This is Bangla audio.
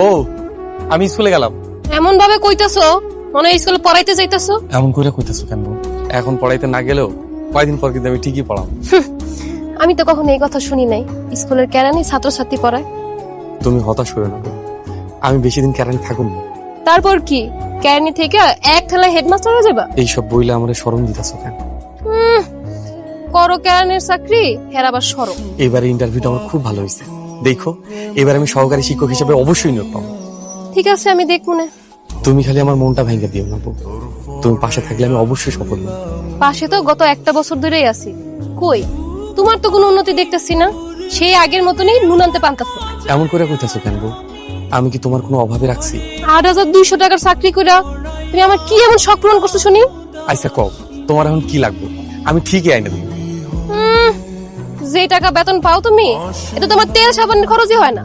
বউ আমি স্কুলে গেলাম। এমন ভাবে কইতাছো? মনে হয় স্কুলে পড়াইতে যাইতাছো? এমন করে কইতেছো কেন বউ এখন পড়াইতে না গেলেও কয়দিন পর কিন্তু আমি ঠিকই পড়াম। আমি তো কখনো এই কথা শুনি নাই। স্কুলের কেরানি ছাত্রছাত্রী পড়ায়। তুমি হতাশ হয়ে না বউ। আমি বেশি দিন কেরানি থাকুন না। তারপর কি? কেরানি থেকে এক ঠেলায় হেডমাস্টার হয়ে যাবা? এইসব বইলে আমার স্মরণ দিতেছো কেন? করো কেরানির চাকরি হের আবার সরো এবারে ইন্টারভিউটা আমার খুব ভালো হয়েছে দেখো এবার আমি সহকারী শিক্ষক হিসেবে অবশ্যই নিয়োগ পাবো। ঠিক আছে আমি দেখব না। তুমি খালি আমার মনটা ভেঙে দিও না বউ। তুমি পাশে থাকলে আমি অবশ্যই সফল হব। পাশে তো গত একটা বছর ধরেই আছি। কই? তোমার তো কোনো উন্নতি দেখতেছি না। সেই আগের মতনই নুন আনতে পান্তাছো এমন করে কইতেছো কেন বউ? আমি কি তোমার কোনো অভাবে রাখছি? আট হাজার দুইশো টাকার চাকরি কইরা তুমি আমার কি এমন শখ পূরণ করছ শুনি? আচ্ছা কও তোমার এখন কি লাগবে? আমি ঠিকই আইনে দেবো। যে টাকা বেতন পাও তুমি এটা তোমার তেল সাবানের খরচই হয় না।